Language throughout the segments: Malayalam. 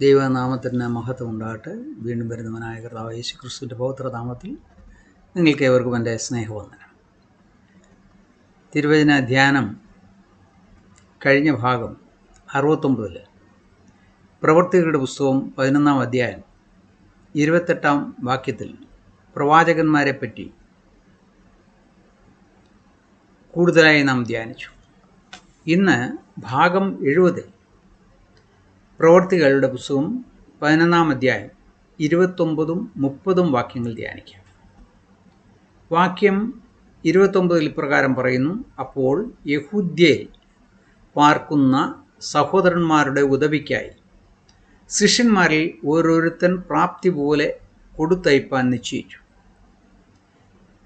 ദൈവനാമത്തിന് മഹത്വം ഉണ്ടാകട്ടെ. വീണ്ടും വരുന്നവനായ കർത്താവ് യേശു ക്രിസ്തുവിന്റെ പൗത്രനാമത്തിൽ നിങ്ങൾക്ക് ഏവർക്കും എന്റെ സ്നേഹവന്ദനം. തിരുവചന ധ്യാനം കഴിഞ്ഞ ഭാഗം അറുപത്തൊമ്പതിൽ പ്രവർത്തികളുടെ പുസ്തകം പതിനൊന്നാം അധ്യായം ഇരുപത്തെട്ടാം വാക്യത്തിൽ പ്രവാചകന്മാരെ പറ്റി കൂടുതലായി നാം ധ്യാനിച്ചു. ഇന്ന് ഭാഗം എഴുപതിൽ പ്രവർത്തികളുടെ പുസ്തകം പതിനൊന്നാം അധ്യായം ഇരുപത്തൊമ്പതും മുപ്പതും വാക്യങ്ങൾ ധ്യാനിക്കാം. വാക്യം ഇരുപത്തൊമ്പതിൽ ഇപ്രകാരം പറയുന്നു അപ്പോൾ യഹൂദ്യയിൽ പാർക്കുന്ന സഹോദരന്മാരുടെ ഉദവിക്കായി ശിഷ്യന്മാരിൽ ഓരോരുത്തൻ പ്രാപ്തി പോലെ കൊടുത്തയപ്പാൻ നിശ്ചയിച്ചു.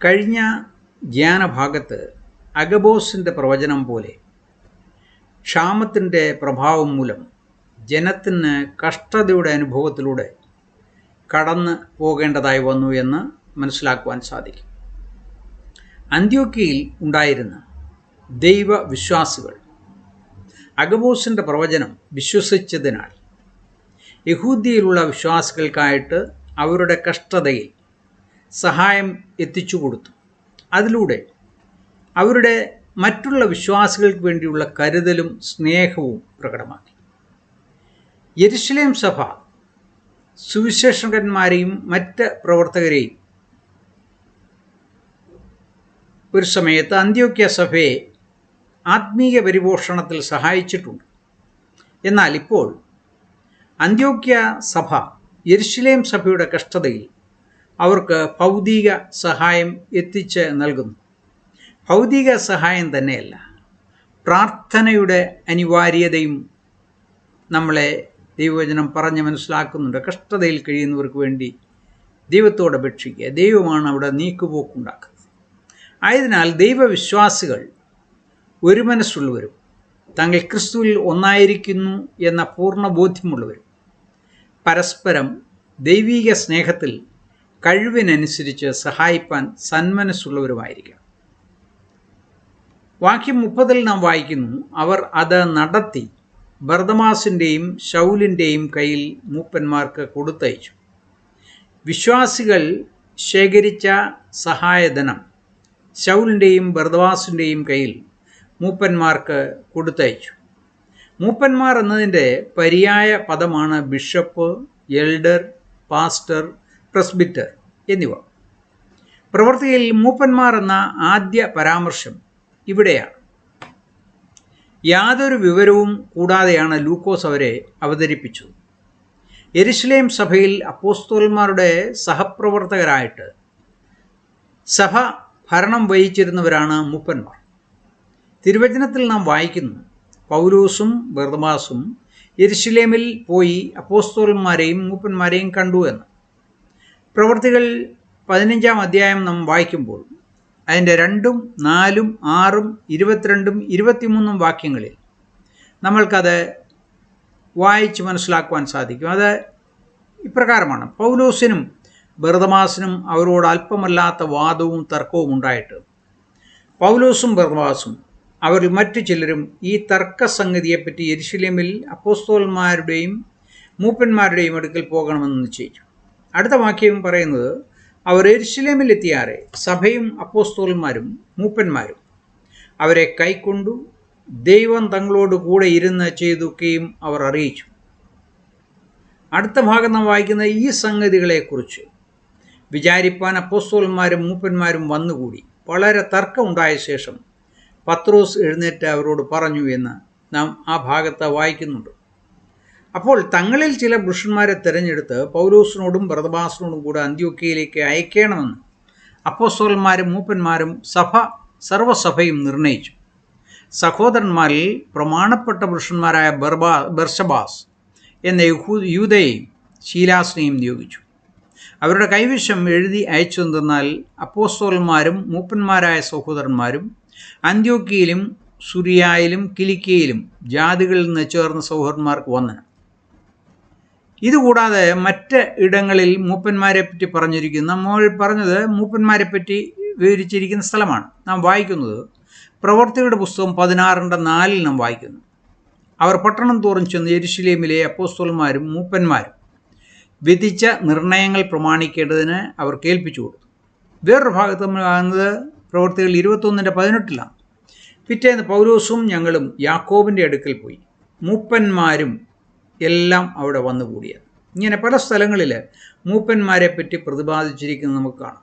കഴിഞ്ഞ ജ്ഞാനഭാഗത്ത് അഗബോസിന്റെ പ്രവചനം പോലെ ക്ഷാമത്തിന്റെ പ്രഭാവം മൂലം ജനത്തിന് കഷ്ടതയുടെ അനുഭവത്തിലൂടെ കടന്ന് പോകേണ്ടതായി വന്നു എന്ന് മനസ്സിലാക്കുവാൻ സാധിക്കും. അന്ത്യോക്കിയിൽ ഉണ്ടായിരുന്ന ദൈവവിശ്വാസികൾ അഗബോസിന്റെ പ്രവചനം വിശ്വസിച്ചതിനാൽ യഹൂദിയിലുള്ള വിശ്വാസികൾക്കായിട്ട് അവരുടെ കഷ്ടതയിൽ സഹായം എത്തിച്ചു കൊടുത്തു. അതിലൂടെ അവരുടെ മറ്റുള്ള വിശ്വാസികൾക്ക് വേണ്ടിയുള്ള കരുതലും സ്നേഹവും പ്രകടമാക്കി. യെരുഷലേം സഭ സുവിശേഷകന്മാരെയും മറ്റ് പ്രവർത്തകരെയും ഒരു സമയത്ത് അന്ത്യോക്യ സഭയെ ആത്മീയ പരിപോഷണത്തിൽ സഹായിച്ചിട്ടുണ്ട്. എന്നാൽ ഇപ്പോൾ അന്ത്യോക്യ സഭ യെരുഷലേം സഭയുടെ കഷ്ടതയിൽ അവർക്ക് ഭൗതിക സഹായം എത്തിച്ച് നൽകുന്നു. ഭൗതിക സഹായം തന്നെയല്ല പ്രാർത്ഥനയുടെ അനിവാര്യതയും നമ്മളെ ദൈവവചനം പറഞ്ഞ് മനസ്സിലാക്കുന്നുണ്ട്. കഷ്ടതയിൽ കഴിയുന്നവർക്ക് വേണ്ടി ദൈവത്തോട് അപേക്ഷിക്കുക. ദൈവമാണ് അവിടെ നീക്കുപോക്കുണ്ടാക്കുന്നത്. ആയതിനാൽ ദൈവവിശ്വാസികൾ ഒരു മനസ്സുള്ളവരും തങ്ങൾ ക്രിസ്തുവിൽ ഒന്നായിരിക്കുന്നു എന്ന പൂർണ ബോധ്യമുള്ളവരും പരസ്പരം ദൈവീക സ്നേഹത്തിൽ കഴിവിനനുസരിച്ച് സഹായിപ്പാൻ സന്മനസ്സുള്ളവരുമായിരിക്കണം. വാക്യം മുപ്പതിൽ നാം വായിക്കുന്നു അവർ അത് നടത്തി ബർദമാസിന്റെയും ശൗലിന്റെയും കയ്യിൽ മൂപ്പന്മാർക്ക് കൊടുത്തയച്ചു. വിശ്വാസികൾ ശേഖരിച്ച സഹായധനം ശൗലിന്റെയും ബർദവാസിന്റെയും കയ്യിൽ മൂപ്പന്മാർക്ക് കൊടുത്തയച്ചു. മൂപ്പന്മാർ എന്നതിന്റെ പര്യായ പദമാണ് ബിഷപ്പ് എൽഡർ പാസ്റ്റർ പ്രസ്ബിറ്റർ എന്നിവ. പ്രവൃത്തിയിൽ മൂപ്പന്മാർ എന്ന ആദ്യ പരാമർശം ഇവിടെയാണ്. യാതൊരു വിവരവും കൂടാതെയാണ് ലൂക്കോസ് അവരെ അവതരിപ്പിച്ചത്. എരുസലേം സഭയിൽ അപ്പോസ്തോൽമാരുടെ സഹപ്രവർത്തകരായിട്ട് സഭ ഭരണം വഹിച്ചിരുന്നവരാണ് മൂപ്പന്മാർ. തിരുവചനത്തിൽ നാം വായിക്കുന്നു പൗലൂസും ബർദമാസും എരുസലേമിൽ പോയി അപ്പോസ്തോൽമാരെയും മൂപ്പന്മാരെയും കണ്ടു എന്ന്. പ്രവർത്തികൾ പതിനഞ്ചാം അധ്യായം നാം വായിക്കുമ്പോൾ അതിന്റെ രണ്ടും നാലും ആറും ഇരുപത്തിരണ്ടും ഇരുപത്തിമൂന്നും വാക്യങ്ങളിൽ നമ്മൾക്കത് വായിച്ച് മനസ്സിലാക്കുവാൻ സാധിക്കും. അത് ഇപ്രകാരമാണ്. പൗലോസിനും ബർദമാസിനും അവരോട് അല്പമല്ലാത്ത വാദവും തർക്കവും ഉണ്ടായിട്ട് പൗലോസും ബർദമാസും അവരിൽ മറ്റു ചിലരും ഈ തർക്കസംഗതിയെപ്പറ്റി എരിശിലേമിൽ അപ്പോസ്തോന്മാരുടെയും മൂപ്പന്മാരുടെയും അടുക്കൽ പോകണമെന്ന് നിശ്ചയിച്ചു. അടുത്ത വാക്യം പറയുന്നത് അവർ എരിശിലേമിലെത്തിയാറെ. സഭയും അപ്പോസ്തോൽമാരും മൂപ്പന്മാരും അവരെ കൈക്കൊണ്ടു ദൈവം തങ്ങളോട് കൂടെ ഇരുന്ന് ചെയ്തൊക്കെയും അവർ അറിയിച്ചു. അടുത്ത ഭാഗം നാം വായിക്കുന്ന ഈ സംഗതികളെക്കുറിച്ച് വിചാരിപ്പാൻ അപ്പോസ്തോൽമാരും മൂപ്പന്മാരും വന്നുകൂടി. വളരെ തർക്കമുണ്ടായ ശേഷം പത്രോസ് എഴുന്നേറ്റ് അവരോട് പറഞ്ഞു എന്ന് നാം ആ ഭാഗത്ത് വായിക്കുന്നുണ്ട്. അപ്പോൾ തങ്ങളിൽ ചില പുരുഷന്മാരെ തിരഞ്ഞെടുത്ത് പൗലോസിനോടും ഭരതബാസിനോടും കൂടെ അന്ത്യോക്കയിലേക്ക് അയക്കണമെന്ന് അപ്പോസ്തോലന്മാരും മൂപ്പന്മാരും സഭ സർവസഭയും നിർണയിച്ചു. സഹോദരന്മാരിൽ പ്രമാണപ്പെട്ട പുരുഷന്മാരായ ബർബാ ബർഷബാസ് എന്ന യൂതയെയും ശീലാസിനെയും നിയോഗിച്ചു. അവരുടെ കൈവശം എഴുതി അയച്ചെന്തെന്നാൽ അപ്പോസ്തോലന്മാരും മൂപ്പന്മാരായ സഹോദരന്മാരും അന്ത്യോക്കിയിലും സുറിയായിലും കിലിക്കയിലും ജാതികളിൽ നിന്ന് ചേർന്ന സൗഹൃദന്മാർക്ക് വന്ദനം. ഇതുകൂടാതെ മറ്റ് ഇടങ്ങളിൽ മൂപ്പന്മാരെ പറ്റി പറഞ്ഞിരിക്കുന്ന നമ്മൾ പറഞ്ഞത് മൂപ്പന്മാരെ പറ്റി വിവരിച്ചിരിക്കുന്ന സ്ഥലമാണ്. നാം വായിക്കുന്നത് പ്രവർത്തിയുടെ പുസ്തകം പതിനാറിന്റെ നാലിൽ നാം വായിക്കുന്നു. അവർ പട്ടണം തോറും ചെന്ന് യെരുശലേമിലെ അപ്പോസ്തോൽമാരും മൂപ്പന്മാരും വിധിച്ച നിർണയങ്ങൾ പ്രമാണിക്കേണ്ടതിന് അവർ കേൾപ്പിച്ചു കൊടുത്തു. വേറൊരു ഭാഗത്ത് നമ്മൾ കാണുന്നത് പ്രവർത്തികൾ ഇരുപത്തൊന്നിന്റെ പതിനെട്ടിലാണ്. പിറ്റേന്ന് പൗലോസും ഞങ്ങളും യാക്കോബിന്റെ അടുക്കൽ പോയി. മൂപ്പന്മാരും എല്ലാം അവിടെ വന്നുകൂടിയത് ഇങ്ങനെ പല സ്ഥലങ്ങളിൽ മൂപ്പന്മാരെ പറ്റി പ്രതിപാദിച്ചിരിക്കുന്നത് നമുക്ക് കാണാം.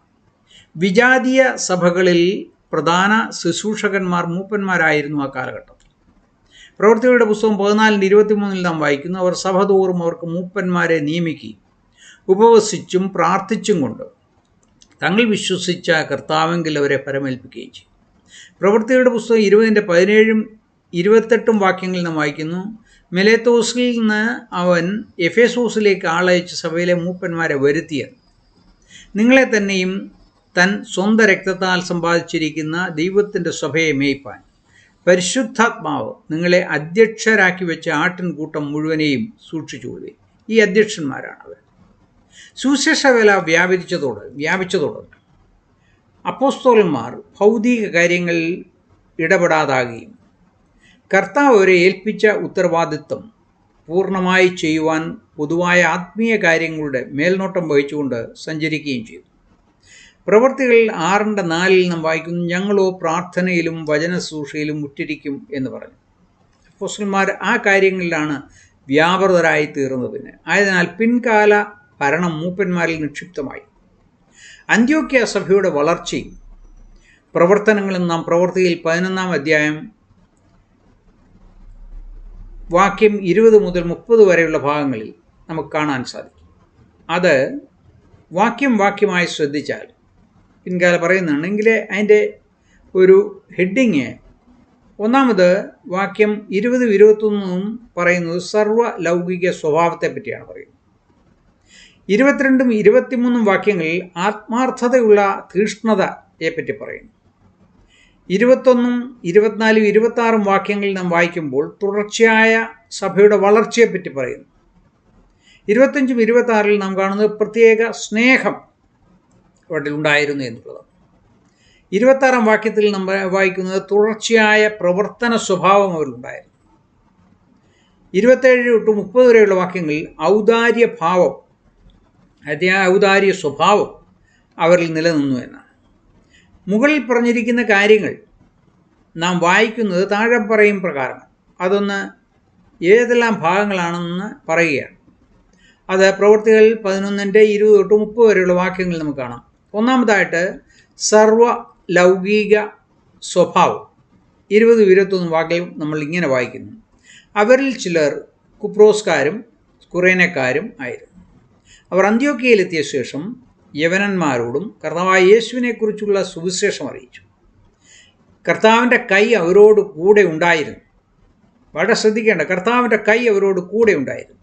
വിജാതീയ സഭകളിൽ പ്രധാന ശുശ്രൂഷകന്മാർ മൂപ്പന്മാരായിരുന്നു ആ കാലഘട്ടത്തിൽ. പ്രവൃത്തികളുടെ പുസ്തകം പതിനാലിന്റെ ഇരുപത്തിമൂന്നിൽ നാം വായിക്കുന്നു. അവർ സഭ തോറും അവർക്ക് മൂപ്പന്മാരെ നിയമിക്കുകയും ഉപവസിച്ചും പ്രാർത്ഥിച്ചും കൊണ്ട് തങ്ങൾ വിശ്വസിച്ച കർത്താവെങ്കിൽ അവരെ പരമേൽപ്പിക്കുകയും ചെയ്യും പ്രവൃത്തികളുടെ പുസ്തകം ഇരുപതിന്റെ പതിനേഴും ഇരുപത്തെട്ടും വാക്യങ്ങളിൽ നാം വായിക്കുന്നു. മെലേത്തോസിൽ നിന്ന് അവൻ എഫേസോസിലേക്ക് ആളയച്ച് സഭയിലെ മൂപ്പന്മാരെ വരുത്തിയത്. നിങ്ങളെ തന്നെയും തൻ സ്വന്തം രക്തത്താൽ സമ്പാദിച്ചിരിക്കുന്ന ദൈവത്തിന്റെ സഭയെ മേയ്പ്പാൻ. പരിശുദ്ധാത്മാവ് നിങ്ങളെ അധ്യക്ഷരാക്കി വെച്ച ആട്ടിൻകൂട്ടം മുഴുവനെയും സൂക്ഷിച്ചുകൊള്ളുകയും ഈ അധ്യക്ഷന്മാരാണ് അവർ സുവിശേഷ വേല വ്യാപിച്ചതോടെ വ്യാപിച്ചതോടെ അപ്പോസ്തോലന്മാർ ഭൗതിക കാര്യങ്ങളിൽ ഇടപെടാതാകുകയും കർത്താവ് അവരെ ഏൽപ്പിച്ച ഉത്തരവാദിത്വം പൂർണമായി ചെയ്യുവാൻ പൊതുവായ ആത്മീയ കാര്യങ്ങളുടെ മേൽനോട്ടം വഹിച്ചുകൊണ്ട് സഞ്ചരിക്കുകയും ചെയ്തു. പ്രവർത്തികളിൽ ആറിന്റെ നാലിൽ നാം വായിക്കുന്നു ഞങ്ങളോ പ്രാർത്ഥനയിലും വചനശൂഷയിലും മുറ്റിരിക്കും എന്ന് പറഞ്ഞു. അപ്പോസ്റ്റന്മാർ ആ കാര്യങ്ങളിലാണ് വ്യാപൃതരായി തീർന്നതിന്. ആയതിനാൽ പിൻകാല ഭരണം മൂപ്പന്മാരിൽ നിക്ഷിപ്തമായി അന്ത്യോക്യ സഭയുടെ വളർച്ചയും പ്രവർത്തനങ്ങളും നാം പ്രവൃത്തിയിൽ പതിനൊന്നാം അധ്യായം വാക്യം ഇരുപത് മുതൽ മുപ്പത് വരെയുള്ള ഭാഗങ്ങളിൽ നമുക്ക് കാണാൻ സാധിക്കും. അത് വാക്യം വാക്യമായി ശ്രദ്ധിച്ചാൽ പിൻകാല പറയുന്നുണ്ടെങ്കിൽ അതിന്റെ ഒരു ഹെഡിങ് ഒന്നാമത് വാക്യം ഇരുപത് ഇരുപത്തൊന്നും പറയുന്നത് സർവ ലൗകിക സ്വഭാവത്തെ പറ്റിയാണ് പറയുന്നത്. ഇരുപത്തിരണ്ടും ഇരുപത്തിമൂന്നും വാക്യങ്ങളിൽ ആത്മാർത്ഥതയുള്ള തീഷ്ണതയെപ്പറ്റി പറയുന്നു. ഇരുപത്തൊന്നും ഇരുപത്തിനാലും ഇരുപത്താറും വാക്യങ്ങളിൽ നാം വായിക്കുമ്പോൾ തുടർച്ചയായ സഭയുടെ വളർച്ചയെപ്പറ്റി പറയുന്നു. ഇരുപത്തഞ്ചും ഇരുപത്താറിൽ നാം കാണുന്നത് പ്രത്യേക സ്നേഹം അവിടെ ഉണ്ടായിരുന്നു എന്നുള്ളതാണ്. ഇരുപത്താറാം വാക്യത്തിൽ നമ്മൾ വായിക്കുന്നത് തുടർച്ചയായ പ്രവർത്തന സ്വഭാവം അവരുണ്ടായിരുന്നു ഇരുപത്തേഴ് തൊട്ട് മുപ്പത് വരെയുള്ള വാക്യങ്ങളിൽ ഔദാര്യ ഭാവം അതായത് ഔദാര്യ സ്വഭാവം അവരിൽ നിലനിന്നു എന്നാണ്. മുകളിൽ പറഞ്ഞിരിക്കുന്ന കാര്യങ്ങൾ നാം വായിക്കുന്നത് താഴെ പറയും പ്രകാരം. അതൊന്ന് ഏതെല്ലാം ഭാഗങ്ങളാണെന്ന് പറയുകയാണ്. അത് പ്രവൃത്തികൾ പതിനൊന്നിന്റെ ഇരുപത് തൊട്ട് മുപ്പത് വരെയുള്ള വാക്യങ്ങൾ നമുക്ക് കാണാം. ഒന്നാമതായിട്ട് സർവ ലൗകിക സ്വഭാവം. ഇരുപത് ഇരുപത്തൊന്ന് വാക്യം നമ്മൾ ഇങ്ങനെ വായിക്കുന്നു. അവരിൽ ചിലർ കുപ്രോസ്കാരും കുറേനക്കാരും ആയിരുന്നു. അവർ അന്ത്യോക്കിയയിലെത്തിയ ശേഷം യവനന്മാരോടും കർത്താവായ യേശുവിനെക്കുറിച്ചുള്ള സുവിശേഷം അറിയിച്ചു. കർത്താവിന്റെ കൈ അവരോട് കൂടെ ഉണ്ടായിരുന്നു. വളരെ ശ്രദ്ധിക്കേണ്ട കർത്താവിന്റെ കൈ അവരോട് കൂടെ ഉണ്ടായിരുന്നു.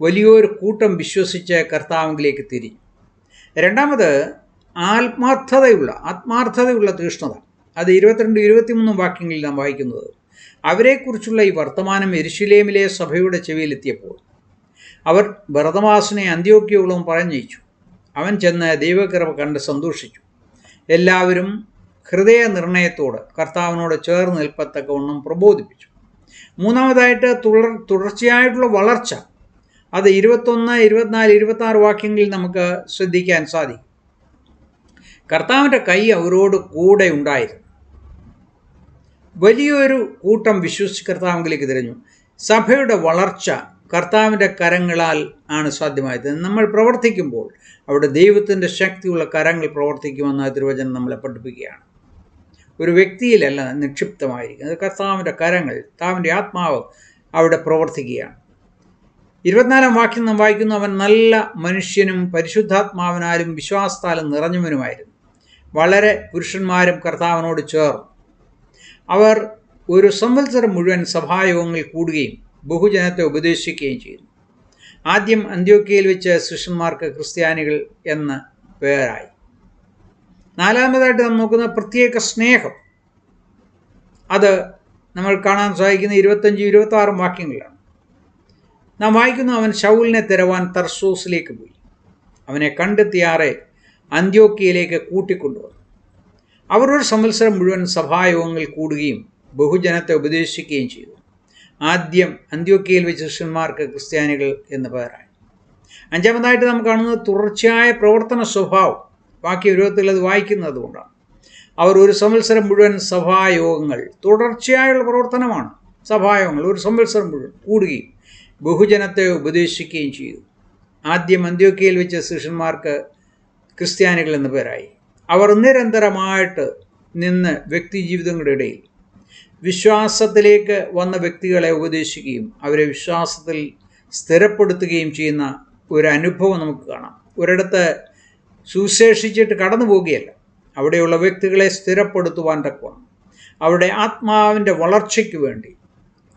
വലിയൊരു കൂട്ടം വിശ്വസിച്ച് കർത്താവിലേക്ക് തിരിഞ്ഞു രണ്ടാമത് ആത്മാർത്ഥതയുള്ള ആത്മാർത്ഥതയുള്ള തീഷ്ണത. അത് ഇരുപത്തിരണ്ട് ഇരുപത്തിമൂന്നും വാക്യങ്ങളിൽ നാം വായിക്കുന്നത്. അവരെക്കുറിച്ചുള്ള ഈ വർത്തമാനം എരിശിലേമിലെ സഭയുടെ ചെവിയിലെത്തിയപ്പോൾ അവർ ഭരതവാസിനെ അന്ത്യോക്യയോളം പറഞ്ഞയച്ചു. അവൻ ചെന്ന് ദൈവകൃപ കണ്ട് സന്തോഷിച്ചു. എല്ലാവരും ഹൃദയ നിർണയത്തോട് കർത്താവിനോട് ചേർന്ന് ഒന്നും പ്രബോധിപ്പിച്ചു. മൂന്നാമതായിട്ട് തുടർ തുടർച്ചയായിട്ടുള്ള വളർച്ച. അത് ഇരുപത്തൊന്ന് ഇരുപത്തിനാല് ഇരുപത്താറ് വാക്യങ്ങളിൽ നമുക്ക് ശ്രദ്ധിക്കാൻ സാധിക്കും. കർത്താവിന്റെ കൈ അവരോട് കൂടെ ഉണ്ടായിരുന്നു. വലിയൊരു കൂട്ടം വിശ്വസിച്ച് കർത്താവിലേക്ക് തിരഞ്ഞു. സഭയുടെ വളർച്ച കർത്താവിന്റെ കരങ്ങളാൽ ആണ് സാധ്യമായത്. നമ്മൾ പ്രവർത്തിക്കുമ്പോൾ അവിടെ ദൈവത്തിന്റെ ശക്തിയുള്ള കരങ്ങൾ പ്രവർത്തിക്കുമെന്ന് തിരുവചനം നമ്മളെ പഠിപ്പിക്കുകയാണ്. ഒരു വ്യക്തിയിലല്ല നിക്ഷിപ്തമായിരിക്കുന്നത്. കർത്താവിന്റെ കരങ്ങൾ താവിന്റെ ആത്മാവ് അവിടെ പ്രവർത്തിക്കുകയാണ്. ഇരുപത്തിനാലാം വാക്യം നാം വായിക്കുന്നു അവൻ നല്ല മനുഷ്യനും പരിശുദ്ധാത്മാവിനാലും വിശ്വാസത്താലും നിറഞ്ഞവനുമായിരുന്നു. വളരെ പുരുഷന്മാരും കർത്താവിനോട് ചേർന്നു. അവർ ഒരു സംവത്സരം മുഴുവൻ സഭായോഗങ്ങളിൽ കൂടുകയും ബഹുജനത്തെ ഉപദേശിക്കുകയും ചെയ്യുന്നു. ആദ്യം അന്ത്യോക്കയിൽ വെച്ച് ശിഷ്യന്മാർക്ക് ക്രിസ്ത്യാനികൾ എന്ന് പേരായി. നാലാമതായിട്ട് നാം നോക്കുന്ന പ്രത്യേക സ്നേഹം. അത് നമ്മൾ കാണാൻ സാധിക്കുന്ന ഇരുപത്തഞ്ച് ഇരുപത്തി വാക്യങ്ങളാണ്. നാം വായിക്കുന്നു അവൻ ഷൗലിനെ തിരവാൻ തർസൂസിലേക്ക് പോയി. അവനെ കണ്ടെത്തിയാറെ അന്ത്യോക്കിയയിലേക്ക് കൂട്ടിക്കൊണ്ടുവന്നു. അവർ ഒരു സംവത്സരം മുഴുവൻ സഭായോഗങ്ങൾ കൂടുകയും ബഹുജനത്തെ ഉപദേശിക്കുകയും ചെയ്തു. ആദ്യം അന്ത്യോക്കയിൽ വെച്ച് ശിഷ്യന്മാർക്ക് ക്രിസ്ത്യാനികൾ എന്ന് പേരായി അഞ്ചാമതായിട്ട് നാം കാണുന്നത് തുടർച്ചയായ പ്രവർത്തന സ്വഭാവം. ബാക്കി വിരോധത്തിൽ അത് വായിക്കുന്നത് കൊണ്ടാണ്. അവർ ഒരു സംവത്സരം മുഴുവൻ സഭായോഗങ്ങൾ തുടർച്ചയായുള്ള പ്രവർത്തനമാണ്. സഭായോഗങ്ങൾ ഒരു സംവത്സരം മുഴുവൻ കൂടുകയും ബഹുജനത്തെ ഉപദേശിക്കുകയും ചെയ്തു. ആദ്യം അന്ത്യോക്കയിൽ വെച്ച ശിഷ്യന്മാർക്ക് ക്രിസ്ത്യാനികൾ എന്ന പേരായി. അവർ നിരന്തരമായിട്ട് നിന്ന് വ്യക്തി ജീവിതങ്ങളുടെ ഇടയിൽ വിശ്വാസത്തിലേക്ക് വന്ന വ്യക്തികളെ ഉപദേശിക്കുകയും അവരെ വിശ്വാസത്തിൽ സ്ഥിരപ്പെടുത്തുകയും ചെയ്യുന്ന ഒരു അനുഭവം നമുക്ക് കാണാം. ഒരിടത്ത് സുശേഷിച്ചിട്ട് കടന്നു പോവുകയല്ല. അവിടെയുള്ള വ്യക്തികളെ സ്ഥിരപ്പെടുത്തുവാൻ തക്കവണ്ണം. അവരുടെ ആത്മാവിന്റെ വളർച്ചയ്ക്ക് വേണ്ടി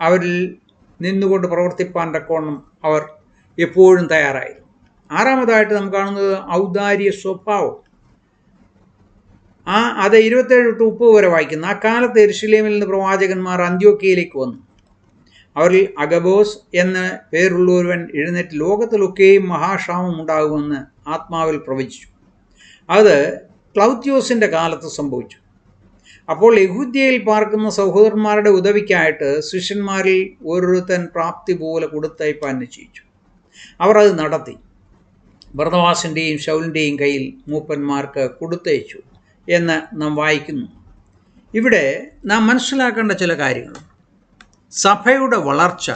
അവരിൽ നിന്നുകൊണ്ട് പ്രവർത്തിപ്പാൻ തക്കവണ്ണം അവർ എപ്പോഴും തയ്യാറായിരുന്നു. ആറാമതായിട്ട് നാം കാണുന്നത് ഔദാര്യ സ്വഭാവം. ആ അത് ഇരുപത്തേഴ് തൊട്ട് മുപ്പത് വരെ വായിക്കുന്നു. ആ കാലത്ത് എരുഷലേമിൽ നിന്ന് പ്രവാചകന്മാർ അന്ത്യോക്കയിലേക്ക് വന്നു. അവരിൽ അഗബോസ് എന്ന് പേരുള്ള ഒരുവൻ എഴുന്നേറ്റ് ലോകത്തിലൊക്കെയും മഹാക്ഷാമം ഉണ്ടാകുമെന്ന് ആത്മാവിൽ പ്രവചിച്ചു. അത് ക്ലൗത്യോസിന്റെ കാലത്ത് സംഭവിച്ചു. അപ്പോൾ യഹൂദ്യയിൽ പാർക്കുന്ന സഹോദരന്മാരുടെ ഉദവിക്കായിട്ട് ശിഷ്യന്മാരിൽ ഓരോരുത്തൻ പ്രാപ്തി പോലെ കൊടുത്തയപ്പാൻ നിശ്ചയിച്ചു അവർ അത് നടത്തി. ഭരതവാസിന്റെയും ശൗലിന്റെയും കയ്യിൽ മൂപ്പന്മാർക്ക് കൊടുത്തയച്ചു. എന്ന് നാം വായിക്കുന്നു. ഇവിടെ നാം മനസ്സിലാക്കേണ്ട ചില കാര്യങ്ങൾ. സഭയുടെ വളർച്ച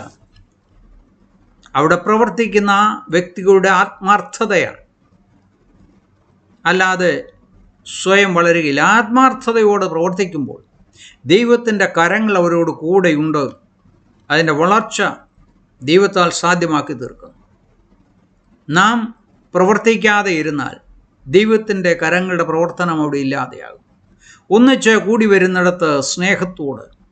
അവിടെ പ്രവർത്തിക്കുന്ന വ്യക്തികളുടെ ആത്മാർത്ഥതയാണ്. അല്ലാതെ സ്വയം വളരുകയില്ല. ആത്മാർത്ഥതയോടെ പ്രവർത്തിക്കുമ്പോൾ ദൈവത്തിന്റെ കരങ്ങൾ അവരോട് കൂടെയുണ്ട്. അതിന്റെ വളർച്ച ദൈവത്താൽ സാധ്യമാക്കി തീർക്കുന്നു. നാം പ്രവർത്തിക്കാതെ ഇരുന്നാൽ ദൈവത്തിന്റെ കരങ്ങളുടെ പ്രവർത്തനം അവിടെ ഇല്ലാതെയാകും. ഒന്നിച്ച് കൂടി വരുന്നിടത്ത് സ്നേഹത്തോട്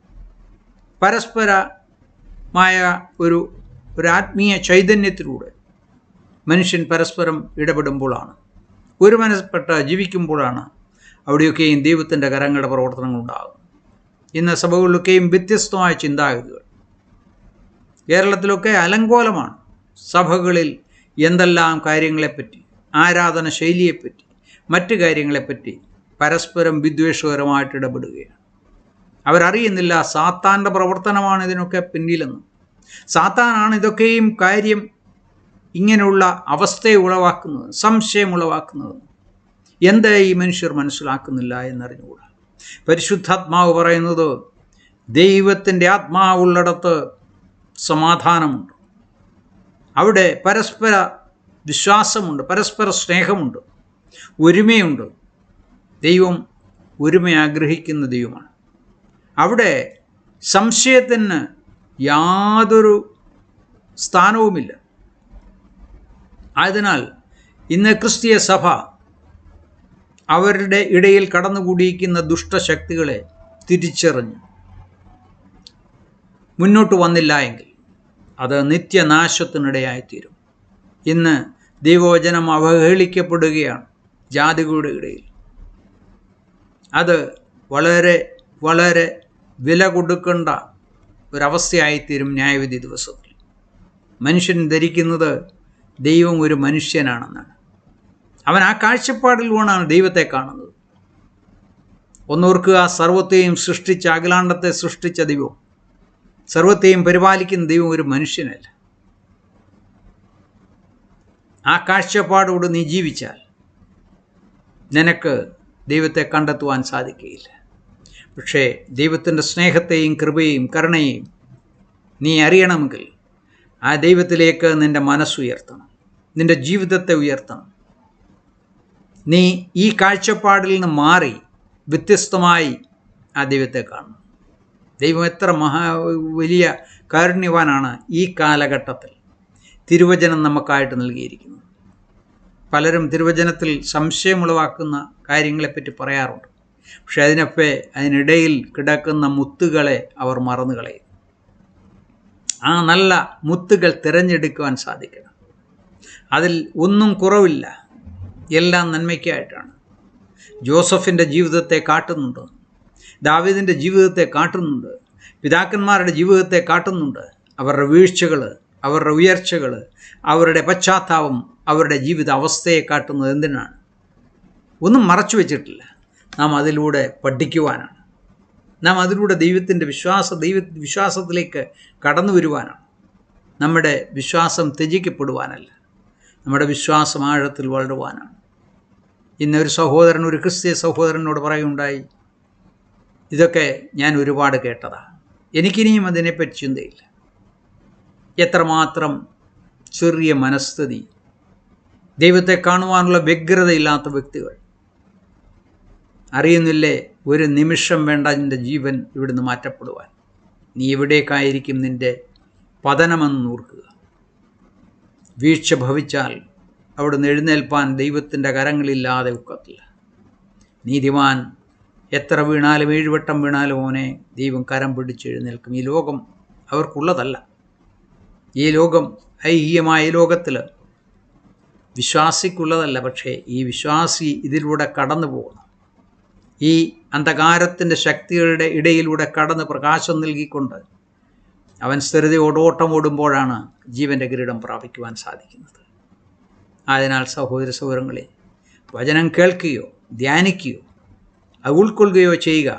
പരസ്പരമായ ഒരു ഒരു ആത്മീയ ചൈതന്യത്തിലൂടെ മനുഷ്യൻ പരസ്പരം ഇടപെടുമ്പോഴാണ് ഒരു മനസ്സപ്പെട്ട് ജീവിക്കുമ്പോഴാണ് അവിടെയൊക്കെയും ദൈവത്തിന്റെ കരങ്ങളുടെ പ്രവർത്തനങ്ങൾ ഉണ്ടാകും ഇന്ന് സഭകളിലൊക്കെയും വ്യത്യസ്തമായ ചിന്താഗതികൾ. കേരളത്തിലൊക്കെ അലങ്കോലമാണ് സഭകളിൽ എന്തെല്ലാം കാര്യങ്ങളെപ്പറ്റി. ആരാധന ശൈലിയെപ്പറ്റി മറ്റു കാര്യങ്ങളെപ്പറ്റി പരസ്പരം വിദ്വേഷകരമായിട്ട് ഇടപെടുകയാണ്. അവരറിയുന്നില്ല സാത്താന്റെ പ്രവർത്തനമാണ് ഇതിനൊക്കെ പിന്നിലെന്ന്. സാത്താനാണ് ഇതൊക്കെയും കാര്യം ഇങ്ങനെയുള്ള അവസ്ഥയെ ഉളവാക്കുന്നത് സംശയം ഉളവാക്കുന്നത്. എന്താ ഈ മനുഷ്യർ മനസ്സിലാക്കുന്നില്ല എന്നറിഞ്ഞുകൂടാ. പരിശുദ്ധാത്മാവ് പറയുന്നത് ദൈവത്തിന്റെ ആത്മാവുള്ളിടത്ത് സമാധാനമുണ്ട്. അവിടെ പരസ്പര വിശ്വാസമുണ്ട് പരസ്പര സ്നേഹമുണ്ട് ഒരുമയുണ്ട്. ദൈവം ഒരുമ ആഗ്രഹിക്കുന്ന ദൈവമാണ്. അവിടെ സംശയത്തിന് യാതൊരു സ്ഥാനവുമില്ല. ആയതിനാൽ ഇന്ന് ക്രിസ്തീയ സഭ അവരുടെ ഇടയിൽ കടന്നുകൂടിയിരിക്കുന്ന ദുഷ്ടശക്തികളെ തിരിച്ചറിഞ്ഞ്. മുന്നോട്ട് വന്നില്ല എങ്കിൽ അത് നിത്യനാശത്തിനിടയായിത്തീരും. ഇന്ന് ദൈവവചനം അവഹേളിക്കപ്പെടുകയാണ് ജാതികളുടെ ഇടയിൽ. അത് വളരെ വളരെ വില കൊടുക്കേണ്ട ഒരവസ്ഥയായിത്തീരും ന്യായവിധി ദിവസത്തിൽ. മനുഷ്യൻ ധരിക്കുന്നത് ദൈവം ഒരു മനുഷ്യനാണെന്നാണ്. അവൻ ആ കാഴ്ചപ്പാടിൽ വേണമാണ് ദൈവത്തെ കാണുന്നത്. ഒന്നോർക്കുക സർവത്തെയും സൃഷ്ടിച്ച അഖിലാണ്ടത്തെ സൃഷ്ടിച്ച ദൈവം. സർവത്തെയും പരിപാലിക്കുന്ന ദൈവം ഒരു മനുഷ്യനല്ല. ആ കാഴ്ചപ്പാടോട് നീ ജീവിച്ചാൽ നിനക്ക് ദൈവത്തെ കണ്ടെത്തുവാൻ സാധിക്കുകയില്ല പക്ഷേ ദൈവത്തിന്റെ സ്നേഹത്തെയും കൃപയെയും കരുണയും നീ അറിയണമെങ്കിൽ ആ ദൈവത്തിലേക്ക് നിന്റെ മനസ്സുയർത്തണം നിന്റെ ജീവിതത്തെ ഉയർത്തണം. നീ ഈ കാഴ്ചപ്പാടിൽ നിന്ന് മാറി വ്യത്യസ്തമായി ആ ദൈവത്തെ കാണണം. ദൈവം എത്ര മഹാ വലിയ കാരുണ്യവാനാണ് ഈ കാലഘട്ടത്തിൽ. തിരുവചനം നമുക്കായിട്ട് നൽകിയിരിക്കുന്നത് പലരും തിരുവചനത്തിൽ സംശയമുളവാക്കുന്ന കാര്യങ്ങളെപ്പറ്റി പറയാറുണ്ട്. പക്ഷെ അതിനൊക്കെ അതിനിടയിൽ കിടക്കുന്ന മുത്തുകളെ അവർ മറന്നു കളയും. ആ നല്ല മുത്തുകൾ തിരഞ്ഞെടുക്കുവാൻ സാധിക്കണം. അതിൽ ഒന്നും കുറവില്ല. എല്ലാം നന്മയ്ക്കായിട്ടാണ്. ജോസഫിന്റെ ജീവിതത്തെ കാട്ടുന്നുണ്ട്. ദാവീദിന്റെ ജീവിതത്തെ കാട്ടുന്നുണ്ട്. പിതാക്കന്മാരുടെ ജീവിതത്തെ കാട്ടുന്നുണ്ട്. അവരുടെ വീഴ്ചകൾ അവരുടെ ഉയർച്ചകൾ അവരുടെ പശ്ചാത്താപം അവരുടെ ജീവിത അവസ്ഥയെ കാട്ടുന്നത് എന്തിനാണ്? ഒന്നും മറച്ചു വെച്ചിട്ടില്ല. നാം അതിലൂടെ പഠിക്കുവാനാണ്. നാം അതിലൂടെ ദൈവത്തിന്റെ വിശ്വാസ ദൈവ വിശ്വാസത്തിലേക്ക് കടന്നു വരുവാനാണ്. നമ്മുടെ വിശ്വാസം ത്യജിക്കപ്പെടുവാനല്ല. നമ്മുടെ വിശ്വാസം ആഴത്തിൽ വളരുവാനാണ്. ഇന്നൊരു സഹോദരൻ ഒരു ക്രിസ്തീയ സഹോദരനോട് പറയുണ്ടായി ഇതൊക്കെ ഞാൻ ഒരുപാട് കേട്ടതാണ് എനിക്കിനിയും അതിനെപ്പറ്റി ചിന്തയില്ല. എത്രമാത്രം ചെറിയ മനസ്ഥിതി. ദൈവത്തെ കാണുവാനുള്ള വ്യഗ്രതയില്ലാത്ത വ്യക്തികൾ. അറിയുന്നില്ലേ ഒരു നിമിഷം വേണ്ട നിന്റെ ജീവൻ ഇവിടുന്ന് മാറ്റപ്പെടുവാൻ. നീ എവിടേക്കായിരിക്കും നിന്റെ പതനമെന്ന് ഓർക്കുക വീഴ്ച ഭവിച്ചാൽ അവിടുന്ന് എഴുന്നേൽപ്പാൻ ദൈവത്തിന്റെ കരങ്ങളില്ലാതെ ഒക്കത്തില്ല. നീതിമാൻ എത്ര വീണാലും ഏഴുവട്ടം വീണാലും ഓനെ ദൈവം കരം പിടിച്ച് എഴുന്നേൽക്കും. ഈ ലോകം അവർക്കുള്ളതല്ല. ഈ ലോകം ഐഹികമായ ലോകത്തിൽ വിശ്വാസിക്കുള്ളതല്ല പക്ഷേ ഈ വിശ്വാസി ഇതിലൂടെ കടന്നു പോകുന്നു. ഈ അന്ധകാരത്തിന്റെ ശക്തികളുടെ ഇടയിലൂടെ കടന്ന് പ്രകാശം നൽകിക്കൊണ്ട് അവൻ സ്ഥിരതയോട് ഓട്ടം ഓടുമ്പോഴാണ് ജീവന്റെ കിരീടം പ്രാപിക്കുവാൻ സാധിക്കുന്നത്. അതിനാൽ സഹോദര സൗഹൃദങ്ങളെ വചനം കേൾക്കുകയോ ധ്യാനിക്കുകയോ അത് ഉൾക്കൊള്ളുകയോ ചെയ്യുക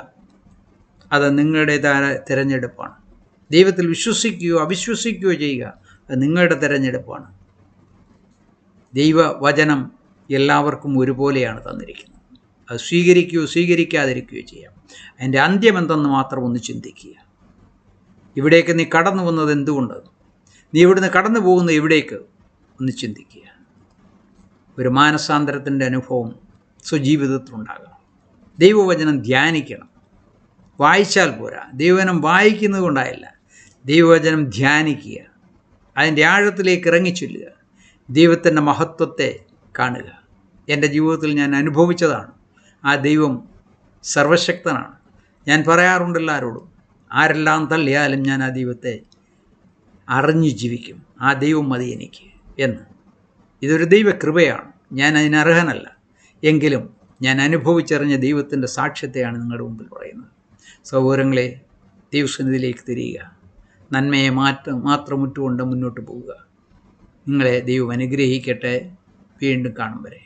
അത് നിങ്ങളുടേതായ തിരഞ്ഞെടുപ്പാണ്. ദൈവത്തിൽ വിശ്വസിക്കുകയോ അവിശ്വസിക്കുകയോ ചെയ്യുക അത് നിങ്ങളുടെ തിരഞ്ഞെടുപ്പാണ്. ദൈവവചനം എല്ലാവർക്കും ഒരുപോലെയാണ് തന്നിരിക്കുന്നത്. അത് സ്വീകരിക്കുകയോ സ്വീകരിക്കാതിരിക്കുകയോ ചെയ്യാം. അതിന്റെ അന്ത്യം എന്തെന്ന് മാത്രം ഒന്ന് ചിന്തിക്കുക. ഇവിടേക്ക് നീ കടന്നു വന്നത് എന്തുകൊണ്ട്? നീ ഇവിടുന്ന് കടന്നു പോകുന്ന ഇവിടേക്ക് ഒന്ന് ചിന്തിക്കുക. ഒരു മാനസാന്തരത്തിന്റെ അനുഭവം സ്വജീവിതത്തിലുണ്ടാകണം. ദൈവവചനം ധ്യാനിക്കണം. വായിച്ചാൽ പോരാ. ദൈവവചനം വായിക്കുന്നത് കൊണ്ടായില്ല. ദൈവവചനം ധ്യാനിക്കുക. അതിന്റെ ആഴത്തിലേക്ക് ഇറങ്ങിച്ചൊല്ലുക. ദൈവത്തിന്റെ മഹത്വത്തെ കാണുക. എന്റെ ജീവിതത്തിൽ ഞാൻ അനുഭവിച്ചതാണ്. ആ ദൈവം സർവശക്തനാണ്. ഞാൻ പറയാറുണ്ട് എല്ലാവരോടും ആരെല്ലാം തള്ളിയാലും ഞാൻ ആ ദൈവത്തെ അറിഞ്ഞു ജീവിക്കും. ആ ദൈവം മതി എനിക്ക് എന്ന്. ഇതൊരു ദൈവകൃപയാണ്. ഞാൻ അതിനർഹനല്ല എങ്കിലും ഞാൻ അനുഭവിച്ചറിഞ്ഞ ദൈവത്തിന്റെ സാക്ഷ്യത്തെയാണ് നിങ്ങളുടെ മുമ്പിൽ പറയുന്നത്. സൗകര്യങ്ങളെ ദൈവസന്നിധിയിലേക്ക് തിരിയുക. നന്മയെ മാറ്റം മാത്രം മുറ്റുകൊണ്ട് മുന്നോട്ട് പോവുക. നിങ്ങളെ ദൈവം അനുഗ്രഹിക്കട്ടെ. വീണ്ടും കാണും വരെ.